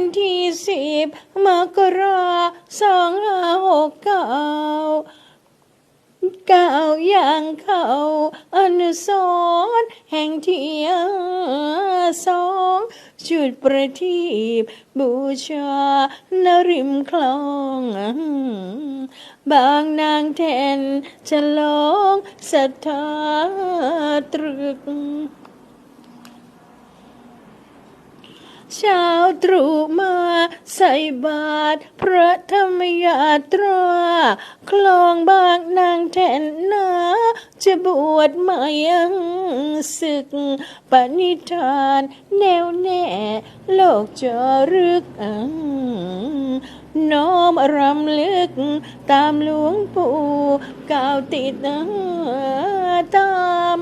ันที่สิบมกราสองห้าหกเก้าเก้าวย่างเขาอนุสรแห่งเทียสองจุดประทีปบูชานริมคลอง บางนางแทนฉลองศรัทธาตรึก เช้าตรู่มาใส่บาตรพระธรรมยาตราคลองบางนางแทนนาจะบวชม่ยังศึก ปณิธานแน่วแน่โลกจะรึกอังน้อมรำลึก ตามหลวงปู่ กาวติดตาม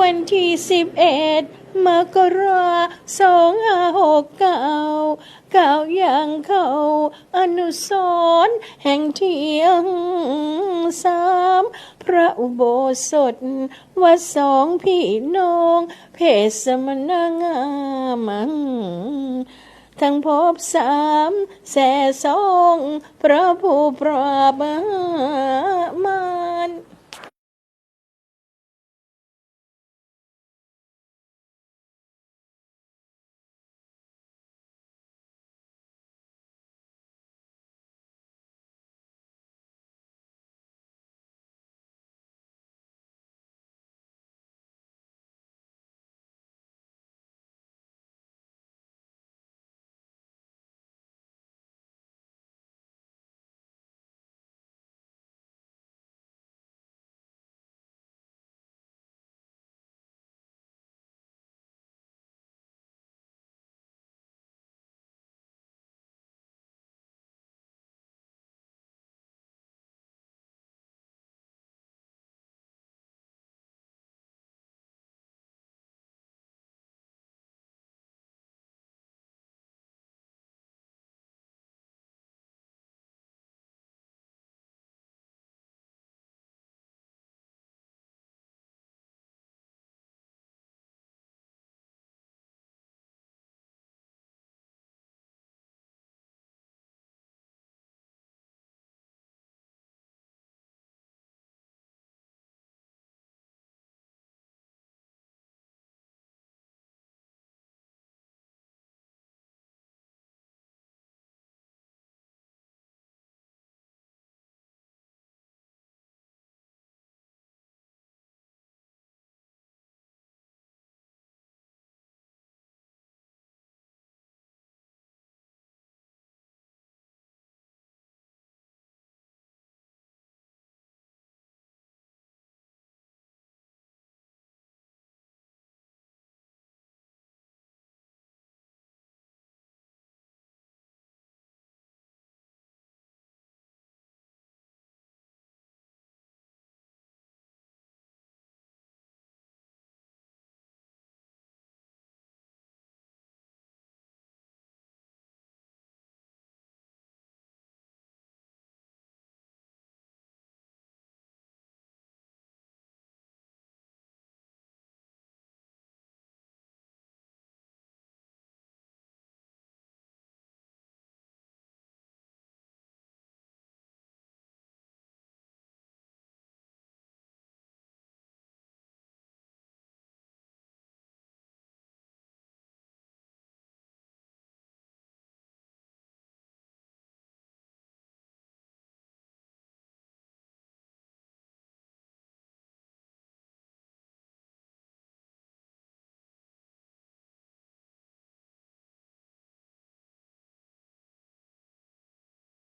วันที่สิบเอ็ดมกราสองห้าหกเก้าเก้าอย่างเขาอนุสรแห่งเทียงสามพระอุโบสถวัดสองพี่น้อง เพศสมณงามทั้งพบสามแส่สอง พระผู้ปราบา